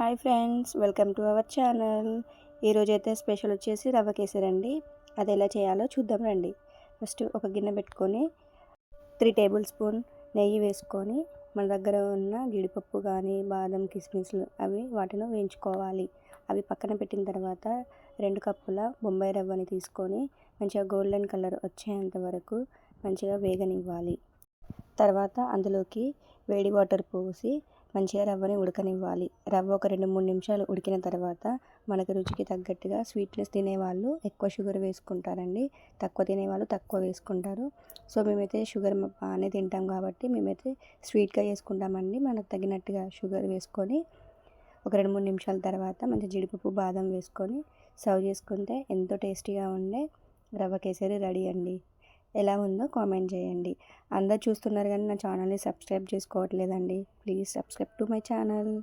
Hi friends welcome to our channel. ఈరోజు అయితే special వచ్చేసి రవ్వ కేసరండి అది ఎలా చేయాలో చూద్దాం రండి. ఫస్ట్ ఒక గిన్నె పెట్టుకొని త్రీ టేబుల్ స్పూన్ నెయ్యి వేసుకొని మన దగ్గర ఉన్న జీడిపప్పు కానీ బాదం కిస్మిస్లు అవి వాటిని వేయించుకోవాలి. అవి పక్కన పెట్టిన తర్వాత రెండు కప్పుల బొంబాయి రవ్వని తీసుకొని మంచిగా గోల్డెన్ కలర్ వచ్చేంత వరకు మంచిగా వేగనివ్వాలి. తర్వాత అందులోకి వేడి వాటర్ పోసి మంచిగా రవ్వని ఉడకనివ్వాలి. రవ్వ ఒక రెండు మూడు నిమిషాలు ఉడికిన తర్వాత మనకు రుచికి తగ్గట్టుగా స్వీట్నెస్ తినేవాళ్ళు ఎక్కువ షుగర్ వేసుకుంటారండి. తక్కువ తినేవాళ్ళు తక్కువ వేసుకుంటారు. సో మేమైతే షుగర్ బాగానే తింటాం కాబట్టి మేమైతే స్వీట్గా చేసుకుంటామండి. మనకు తగినట్టుగా షుగర్ వేసుకొని ఒక రెండు మూడు నిమిషాల తర్వాత మంచి జీడిపప్పు బాదం వేసుకొని సర్వ్ చేసుకుంటే ఎంతో టేస్టీగా ఉండే రవ్వ కేసరి రెడీ అండి. ఎలా ఉందో కామెంట్ చేయండి. అందరు చూస్తున్నారు కానీ నా ఛానల్ని subscribe చేసుకోవట్లేదండి. Please subscribe to my channel.